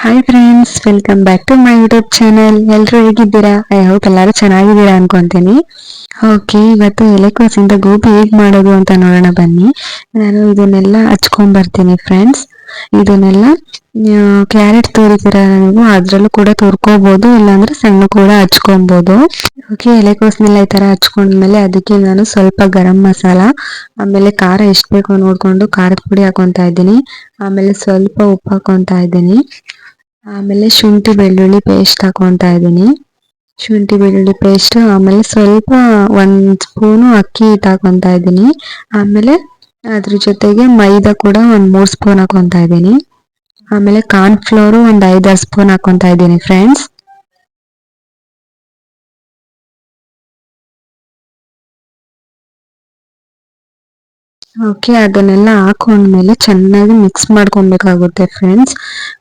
Hi friends welcome back to my YouTube channel ಎಲ್ಲರೂ ಹೇಗಿದ್ದೀರಾ? I hope ಎಲ್ಲರೂ ಚೆನ್ನಾಗಿದ್ದೀರಾ ಅನ್ಕೊಂತೀನಿ. ಓಕೆ ಇವತ್ತು ಎಲೆಕೋಸಿಂದ ಗೋಬಿ ಹೇಗೆ ಮಾಡೋದು ಅಂತ ನೋಡೋಣ ಬನ್ನಿ. ನಾನು ಇದನ್ನೆಲ್ಲ ಹಚ್ಕೊಂಡ್ ಬರ್ತೀನಿ ಫ್ರೆಂಡ್ಸ್ ಇದನ್ನೆಲ್ಲ ಕ್ಯಾರೆಟ್ ತೋರಿತೀರ ನೀವು? ಅದ್ರಲ್ಲೂ ಕೂಡ ತೋರ್ಕೋಬಹುದು ಇಲ್ಲಾಂದ್ರೆ ಸಣ್ಣ ಕೂಡ ಹಚ್ಕೊಬಹುದು ಓಕೆ ಎಲೆಕೋಸ್ನೆಲ್ಲ ಈ ತರ ಹಚ್ಕೊಂಡ್ಮೇಲೆ ಅದಕ್ಕೆ ನಾನು ಸ್ವಲ್ಪ ಗರಂ ಮಸಾಲ, ಆಮೇಲೆ ಖಾರ ಎಷ್ಟು ಬೇಕೋ ನೋಡ್ಕೊಂಡು ಖಾರದ ಪುಡಿ ಹಾಕೊಂತ ಇದ್ದೀನಿ. ಆಮೇಲೆ ಸ್ವಲ್ಪ ಉಪ್ಪು ಹಾಕೊಂತ ಇದ್ದೀನಿ. ಆಮೇಲೆ ಶುಂಠಿ ಬೆಳ್ಳುಳ್ಳಿ ಪೇಸ್ಟ್ ಹಾಕೊಂತ ಇದ್ದೀನಿ. ಶುಂಠಿ ಬೆಳ್ಳುಳ್ಳಿ ಪೇಸ್ಟ್ ಆಮೇಲೆ ಸ್ವಲ್ಪ ಒಂದ್ ಸ್ಪೂನು ಅಕ್ಕಿ ಹಿಟ್ಟು ಹಾಕೊತಾ ಇದ್ದೀನಿ. ಆಮೇಲೆ ಅದ್ರ ಜೊತೆಗೆ ಮೈದಾ ಕೂಡ ಒಂದ್ ಮೂರು ಸ್ಪೂನ್ ಹಾಕೊಂತ ಇದ್ದೀನಿ. ಆಮೇಲೆ ಕಾರ್ನ್ ಫ್ಲೋರ್ ಒಂದು ಐದಾರು ಸ್ಪೂನ್ ಹಾಕೊಂತ ಇದ್ದೀನಿ ಫ್ರೆಂಡ್ಸ್ ಓಕೆ ಅದನ್ನೆಲ್ಲ ಹಾಕೊಂಡ್ಮೇಲೆ ಚೆನ್ನಾಗಿ ಮಿಕ್ಸ್ ಮಾಡ್ಕೊಬೇಕಾಗುತ್ತೆ ಫ್ರೆಂಡ್ಸ್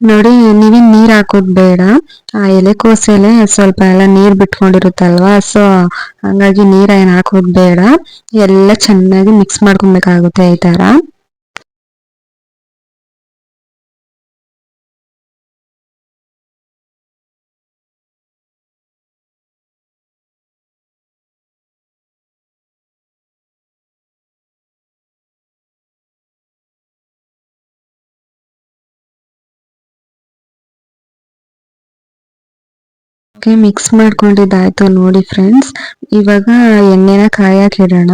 ನೋಡಿ, ನೀವೇ ನೀರು ಹಾಕೋದು ಬೇಡ. ಆ ಎಲೆಕೋಸೆಲೆ ಸ್ವಲ್ಪ ಎಲ್ಲ ನೀರು ಬಿಟ್ಕೊಂಡಿರುತ್ತಲ್ವಾ ಸೊ ಹಂಗಾಗಿ ನೀರು ಏನು ಹಾಕೋದು ಬೇಡ. ಎಲ್ಲ ಚೆನ್ನಾಗಿ ಮಿಕ್ಸ್ ಮಾಡ್ಕೊಬೇಕಾಗುತ್ತೆ ಈ ತರ. ಓಕೆ ಮಿಕ್ಸ್ ಮಾಡ್ಕೊಂಡಿದ್ದಾಯ್ತು ನೋಡಿ ಫ್ರೆಂಡ್ಸ್ ಇವಾಗ ಎಣ್ಣೆನ ಕಾಯಕ್ ಇಡೋಣ.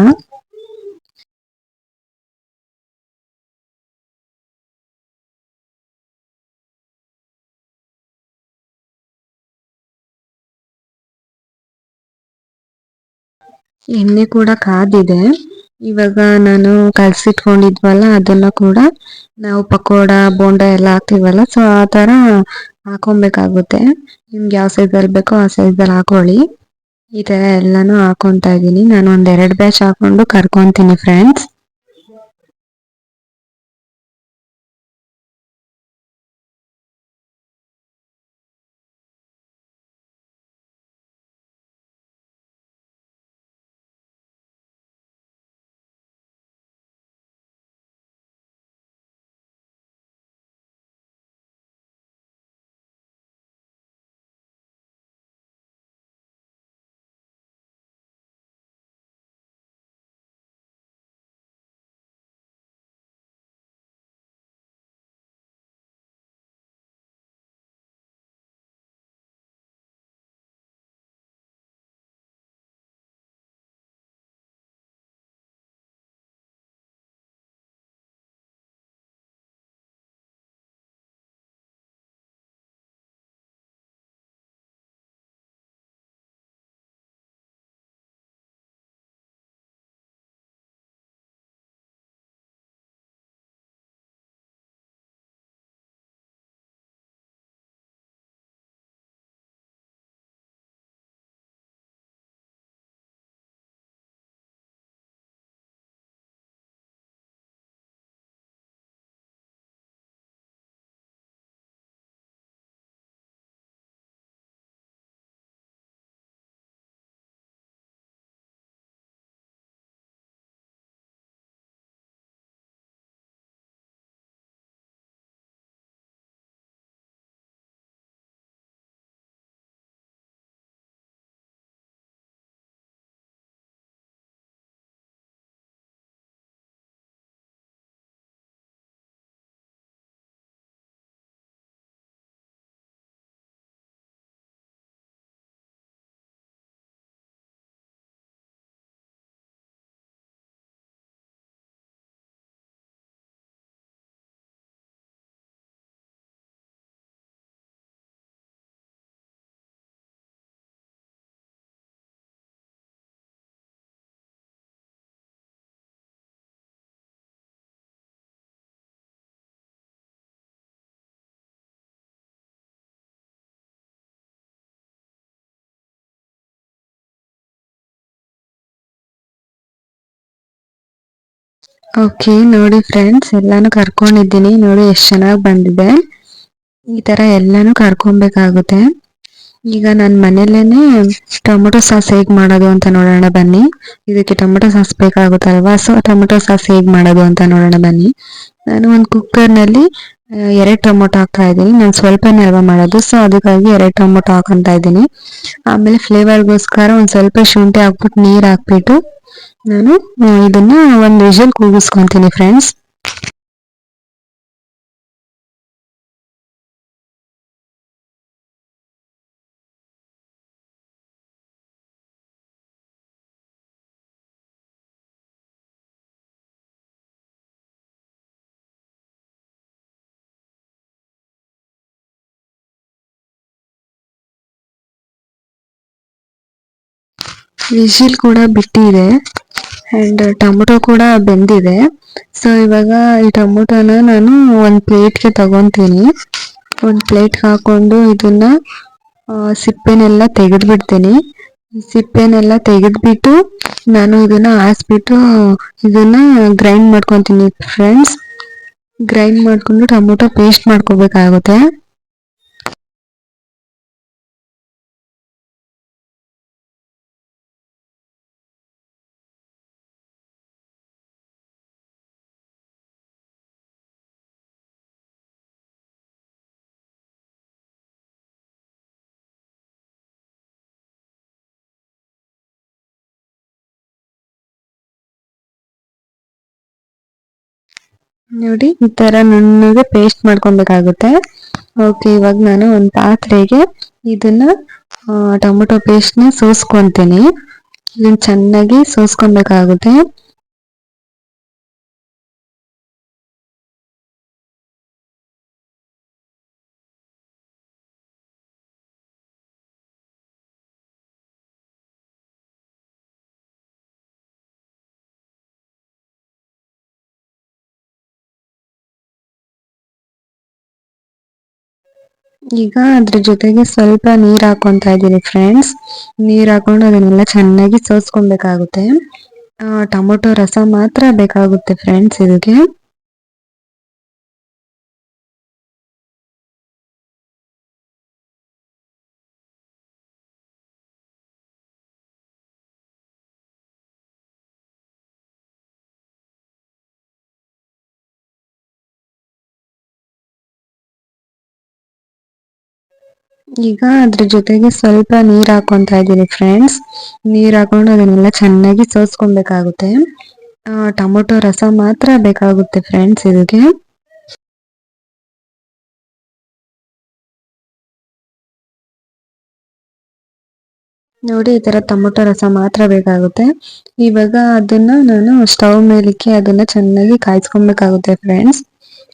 ಎಣ್ಣೆ ಕೂಡ ಕಾದಿದೆ. ಇವಾಗ ನಾನು ಕಲಸಿಟ್ಕೊಂಡಿದ್ವಲ್ಲ ಅದನ್ನ ಕೂಡ ನಾವು ಪಕೋಡ, ಬೋಂಡ ಎಲ್ಲ ಹಾಕ್ತಿವಲ್ಲ ಸೊ ಆ ತರ ಹಾಕೊಬೇಕಾಗುತ್ತೆ. ನಿಮ್ಗೆ ಯಾವ ಸೈಜ್ ಅಲ್ಲಿ ಬೇಕೋ ಆ ಸೈಜ್ ಅಲ್ಲಿ ಹಾಕೊಳ್ಳಿ. ಈ ತರ ಎಲ್ಲಾನು ಹಾಕೊಂತ ಇದ್ದೀನಿ. ನಾನು ಒಂದ್ ಎರಡ್ ಬ್ಯಾಚ್ ಹಾಕೊಂಡು ಕರ್ಕೊಂತೀನಿ ಫ್ರೆಂಡ್ಸ್ ಓಕೆ ನೋಡಿ ಫ್ರೆಂಡ್ಸ್ ಎಲ್ಲಾನು ಕರ್ಕೊಂಡಿದ್ದೀನಿ. ನೋಡಿ ಎಷ್ಟು ಚೆನ್ನಾಗಿ ಬಂದಿದೆ. ಈ ತರ ಎಲ್ಲಾನು ಕರ್ಕೊಬೇಕಾಗುತ್ತೆ. ಈಗ ನಾನು ಮನೇಲೇನೆ ಟೊಮೊಟೊ ಸಾಸ್ ಹೇಗ್ ಮಾಡೋದು ಅಂತ ನೋಡೋಣ ಬನ್ನಿ. ಇದಕ್ಕೆ ಟೊಮೊಟೊ ಸಾಸ್ ಬೇಕಾಗುತ್ತಲ್ವಾ? ಸೊ ಟೊಮೊಟೊ ಸಾಸ್ ಹೇಗ್ ಮಾಡೋದು ಅಂತ ನೋಡೋಣ ಬನ್ನಿ. ನಾನು ಒಂದು ಕುಕ್ಕರ್ನಲ್ಲಿ ಎರಡು ಟೊಮೊಟೊ ಹಾಕ್ತಾ ಇದ್ದೀನಿ ನಾನು ಸ್ವಲ್ಪನೇ ಅಲ್ವಾ ಮಾಡೋದು ಸೊ ಅದಕ್ಕಾಗಿ ಎರಡು ಟೊಮೊಟೊ ಹಾಕೊಂತ ಇದ್ದೀನಿ. ಆಮೇಲೆ ಫ್ಲೇವರ್ಗೋಸ್ಕರ ಒಂದು ಸ್ವಲ್ಪ ಶುಂಠಿ ಹಾಕ್ಬಿಟ್ಟು ನೀರು ಹಾಕ್ಬಿಟ್ಟು ನಾನು ಇದನ್ನ ಒಂದು ವಿಷಲ್ ಕೂಗಿಸ್ಕೊತೀನಿ ಫ್ರೆಂಡ್ಸ್ ವಿಜಿಲ್ ಕೂಡ ಬಿಟ್ಟಿದೆ. ಅಂಡ್ ಟೊಮೊಟೊ ಕೂಡ ಬೆಂದಿದೆ. ಸೊ ಇವಾಗ ಈ ಟೊಮೊಟೊನ ನಾನು ಒಂದು ಪ್ಲೇಟ್ಗೆ ತಗೊತೀನಿ. ಒಂದು ಪ್ಲೇಟ್ ಹಾಕೊಂಡು ಇದನ್ನ ಸಿಪ್ಪೆನೆಲ್ಲ ತೆಗೆದು ಬಿಡ್ತೀನಿ ಸಿಪ್ಪೆನೆಲ್ಲ ತೆಗೆದ್ಬಿಟ್ಟು ನಾನು ಇದನ್ನ ಹಾಸ್ಬಿಟ್ಟು, ಇದನ್ನ ಗ್ರೈಂಡ್ ಮಾಡ್ಕೊತೀನಿ ಫ್ರೆಂಡ್ಸ್ ಗ್ರೈಂಡ್ ಮಾಡ್ಕೊಂಡು ಟೊಮೊಟೊ ಪೇಸ್ಟ್ ಮಾಡ್ಕೋಬೇಕಾಗುತ್ತೆ. ನೋಡಿ, ಈ ತರ ನುಣ್ಣಗೆ ಪೇಸ್ಟ್ ಮಾಡ್ಕೊಬೇಕಾಗುತ್ತೆ. ಓಕೆ ಇವಾಗ ನಾನು ಒಂದು ಪಾತ್ರೆಗೆ ಇದನ್ನ ಟೊಮೊಟೊ ಪೇಸ್ಟ್ನ ಸೋಸ್ಕೊಂತೀನಿ. ಇದನ್ನ ಚೆನ್ನಾಗಿ ಸೋಸ್ಕೊಬೇಕಾಗುತ್ತೆ. ಈಗ ಅದ್ರ ಜೊತೆಗೆ ಸ್ವಲ್ಪ ನೀರ್ ಹಾಕೊಂತ ಇದ್ದೀನಿ ಫ್ರೆಂಡ್ಸ್ ನೀರ್ ಹಾಕೊಂಡು ಅದನ್ನೆಲ್ಲ ಚೆನ್ನಾಗಿ ಸೋಸ್ಕೊಬೇಕಾಗುತ್ತೆ ಟೊಮೊಟೊ ರಸ ಮಾತ್ರ ಬೇಕಾಗುತ್ತೆ ಫ್ರೆಂಡ್ಸ್ ಇದಕ್ಕೆ ಈಗ ಅದ್ರ ಜೊತೆಗೆ ಸ್ವಲ್ಪ ನೀರ್ ಹಾಕೊಂತ ಇದ್ದೀನಿ ಫ್ರೆಂಡ್ಸ್ ನೀರ್ ಹಾಕೊಂಡು ಅದನ್ನೆಲ್ಲ ಚೆನ್ನಾಗಿ ಸೋಸ್ಕೊಬೇಕಾಗುತ್ತೆ ಟೊಮೊಟೊ ರಸ ಮಾತ್ರ ಬೇಕಾಗುತ್ತೆ ಫ್ರೆಂಡ್ಸ್ ಇದಕ್ಕೆ ನೋಡಿ ಈ ತರ ಟೊಮೊಟೊ ರಸ ಮಾತ್ರ ಬೇಕಾಗುತ್ತೆ. ಇವಾಗ ಅದನ್ನ ನಾನು ಸ್ಟವ್ ಮೇಲಿಕ್ಕೆ ಅದನ್ನ ಚೆನ್ನಾಗಿ ಕಾಯಿಸ್ಕೊಬೇಕಾಗುತ್ತೆ ಫ್ರೆಂಡ್ಸ್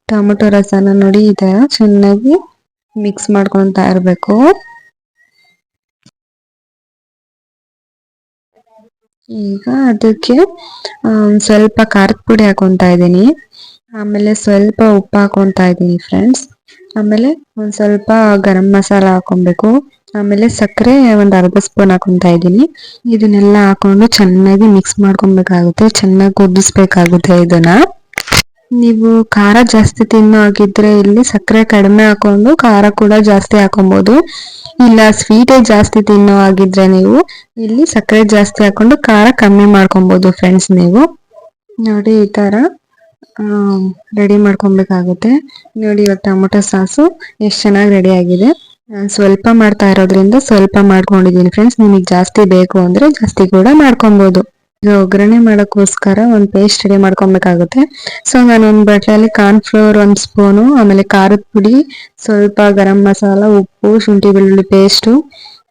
ಟೊಮೊಟೊ ರಸನ ನೋಡಿ ಈ ತರ ಚೆನ್ನಾಗಿ ಮಿಕ್ಸ್ ಮಾಡ್ಕೊತಾ ಇರಬೇಕು. ಈಗ ಅದಕ್ಕೆ ಸ್ವಲ್ಪ ಖಾರದ ಪುಡಿ ಹಾಕೊಂತ ಇದ್ದೀನಿ. ಆಮೇಲೆ ಸ್ವಲ್ಪ ಉಪ್ಪು ಹಾಕೊಂತ ಇದ್ದೀನಿ ಫ್ರೆಂಡ್ಸ್ ಆಮೇಲೆ ಒಂದ್ ಸ್ವಲ್ಪ ಗರಂ ಮಸಾಲ ಹಾಕೊಬೇಕು ಆಮೇಲೆ ಸಕ್ಕರೆ ಒಂದು ಅರ್ಧ ಸ್ಪೂನ್ ಹಾಕೊಂತ ಇದ್ದೀನಿ. ಇದನ್ನೆಲ್ಲ ಹಾಕೊಂಡು ಚೆನ್ನಾಗಿ ಮಿಕ್ಸ್ ಮಾಡ್ಕೊಬೇಕಾಗುತ್ತೆ ಚೆನ್ನಾಗಿ ಕುದಿಸ್ಬೇಕಾಗುತ್ತೆ ಇದನ್ನ. ನೀವು ಖಾರ ಜಾಸ್ತಿ ತಿನ್ನೋ ಆಗಿದ್ರೆ ಇಲ್ಲಿ ಸಕ್ಕರೆ ಕಡಿಮೆ ಹಾಕೊಂಡು ಖಾರ ಕೂಡ ಜಾಸ್ತಿ ಹಾಕೊಬಹುದು ಇಲ್ಲ ಸ್ವೀಟೇ ಜಾಸ್ತಿ ತಿನ್ನೋ ಆಗಿದ್ರೆ ನೀವು ಇಲ್ಲಿ ಸಕ್ಕರೆ ಜಾಸ್ತಿ ಹಾಕೊಂಡು ಖಾರ ಕಮ್ಮಿ ಮಾಡ್ಕೊಬಹುದು ಫ್ರೆಂಡ್ಸ್ ನೀವು. ನೋಡಿ ಈ ತರ ರೆಡಿ ಮಾಡ್ಕೊಬೇಕಾಗುತ್ತೆ. ನೋಡಿ ಇವಾಗ ಟೊಮೊಟೊ ಸಾಸು ಎಷ್ಟು ಚೆನ್ನಾಗಿ ರೆಡಿ ಆಗಿದೆ. ಸ್ವಲ್ಪ ಮಾಡ್ತಾ ಇರೋದ್ರಿಂದ ಸ್ವಲ್ಪ ಮಾಡ್ಕೊಂಡಿದೀನಿ ಫ್ರೆಂಡ್ಸ್ ನಿಮಗೆ ಜಾಸ್ತಿ ಬೇಕು ಅಂದ್ರೆ ಜಾಸ್ತಿ ಕೂಡ ಮಾಡ್ಕೊಬಹುದು ಒಗ್ಗರಣೆ ಮಾಡೋಕ್ಕೋಸ್ಕರ ಒಂದು ಪೇಸ್ಟ್ ರೆಡಿ ಮಾಡ್ಕೊಬೇಕಾಗುತ್ತೆ. ಸೊ ನಾನು ಒಂದು ಕಾರ್ನ್ ಫ್ಲೋರ್ ಒಂದು ಸ್ಪೂನು ಆಮೇಲೆ ಖಾರದ ಪುಡಿ, ಸ್ವಲ್ಪ ಗರಂ ಮಸಾಲ, ಉಪ್ಪು, ಶುಂಠಿ ಬೆಳ್ಳುಳ್ಳಿ ಪೇಸ್ಟು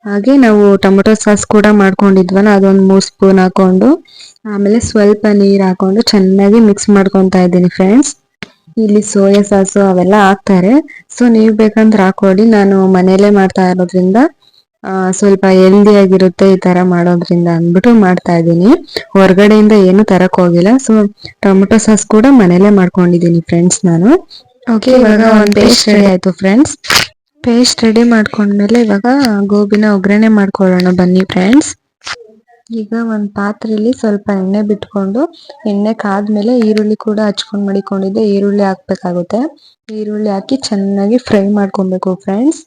ಹಾಗೆ ನಾವು ಟೊಮೊಟೊ ಸಾಸ್ ಕೂಡ ಮಾಡ್ಕೊಂಡಿದ್ವಲ್ಲ, ಅದೊಂದು ಮೂರು ಸ್ಪೂನ್ ಹಾಕೊಂಡು, ಆಮೇಲೆ ಸ್ವಲ್ಪ ನೀರು ಹಾಕೊಂಡು ಚೆನ್ನಾಗಿ ಮಿಕ್ಸ್ ಮಾಡ್ಕೊತಾ ಇದ್ದೀನಿ ಫ್ರೆಂಡ್ಸ್ ಇಲ್ಲಿ ಸೋಯಾ ಸಾಸು ಅವೆಲ್ಲ ಹಾಕ್ತಾರೆ. ಸೊ ನೀವು ಬೇಕಂದ್ರೆ ಹಾಕೊಡಿ ನಾನು ಮನೆಯಲ್ಲೇ ಮಾಡ್ತಾ ಇರೋದ್ರಿಂದ ಸ್ವಲ್ಪ ಹೆಲ್ದಿ ಆಗಿರುತ್ತೆ ಈ ತರ ಮಾಡೋದ್ರಿಂದ ಅಂದ್ಬಿಟ್ಟು ಮಾಡ್ತಾ ಇದ್ದೀನಿ. ಹೊರಗಡೆಯಿಂದ ಏನು ತರಕ್ ಹೋಗಿಲ್ಲ. ಸೊ ಟೊಮೆಟೊ ಸಾಸ್ ಕೂಡ ಮನೇಲೆ ಮಾಡ್ಕೊಂಡಿದ್ದೀನಿ ಫ್ರೆಂಡ್ಸ್ ನಾನು. ಓಕೆ ಇವಾಗ ಒಂದು ಪೇಸ್ಟ್ ರೆಡಿ ಆಯ್ತು ಫ್ರೆಂಡ್ಸ್ ಪೇಸ್ಟ್ ರೆಡಿ ಮಾಡ್ಕೊಂಡ್ಮೇಲೆ ಇವಾಗ ಗೋಬಿನ ಒಗ್ಗರಣೆ ಮಾಡ್ಕೊಳ್ಳೋಣ ಬನ್ನಿ ಫ್ರೆಂಡ್ಸ್ ಈಗ ಒಂದು ಪಾತ್ರೆಯಲ್ಲಿ ಸ್ವಲ್ಪ ಎಣ್ಣೆ ಬಿಟ್ಕೊಂಡು ಎಣ್ಣೆ ಕಾದ್ಮೇಲೆ ಈರುಳ್ಳಿ ಕೂಡ ಹಚ್ಕೊಂಡು ಮಡಿಕೊಂಡಿದ್ದೆ. ಈರುಳ್ಳಿ ಹಾಕ್ಬೇಕಾಗುತ್ತೆ. ಈರುಳ್ಳಿ ಹಾಕಿ ಚೆನ್ನಾಗಿ ಫ್ರೈ ಮಾಡ್ಕೊಬೇಕು ಫ್ರೆಂಡ್ಸ್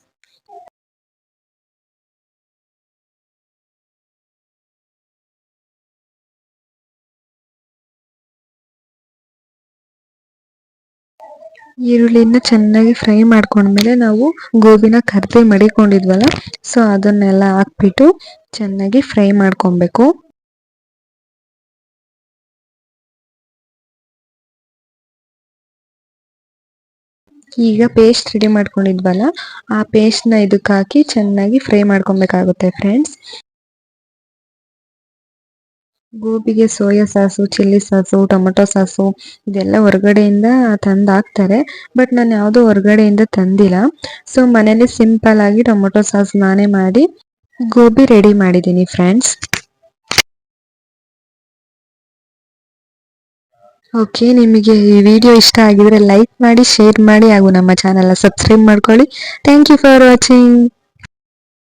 ಈರುಳ್ಳಿನ ಚೆನ್ನಾಗಿ ಫ್ರೈ ಮಾಡ್ಕೊಂಡ್ಮೇಲೆ ನಾವು ಗೋಬಿನ ಕರ್ದೆ ಮಡಿಕೊಂಡಿದ್ವಲ್ಲ ಸೊ ಅದನ್ನೆಲ್ಲ ಹಾಕ್ಬಿಟ್ಟು ಚೆನ್ನಾಗಿ ಫ್ರೈ ಮಾಡ್ಕೊಬೇಕು. ಈಗ ಪೇಸ್ಟ್ ರೆಡಿ ಮಾಡ್ಕೊಂಡಿದ್ವಲ್ಲ, ಆ ಪೇಸ್ಟ್ನ ಇದಕ್ಕೆ ಹಾಕಿ ಚೆನ್ನಾಗಿ ಫ್ರೈ ಮಾಡ್ಕೊಬೇಕಾಗುತ್ತೆ friends ಗೋಬಿಗೆ soya sauce, chilli sauce, tomato sauce ಇದೆಲ್ಲ ಹೊರಗಡೆಯಿಂದ ತಂದು ಹಾಕ್ತಾರೆ ಬಟ್ ನಾನು ಯಾವುದೂ ಹೊರಗಡೆಯಿಂದ ತಂದಿಲ್ಲ. ಸೊ ಮನೇಲಿ ಸಿಂಪಲ್ ಆಗಿ ಟೊಮೆಟೊ ಸಾಸ್ ನಾನೇ ಮಾಡಿ ಗೋಬಿ ರೆಡಿ ಮಾಡಿದ್ದೀನಿ ಫ್ರೆಂಡ್ಸ್ ಓಕೆ ನಿಮಗೆ ಈ ವಿಡಿಯೋ ಇಷ್ಟ ಆಗಿದ್ರೆ ಲೈಕ್ ಮಾಡಿ ಶೇರ್ ಮಾಡಿ ಹಾಗೂ ನಮ್ಮ ಚಾನೆಲ್ನ ಸಬ್ಸ್ಕ್ರೈಬ್ ಮಾಡ್ಕೊಳ್ಳಿ. Thank you for watching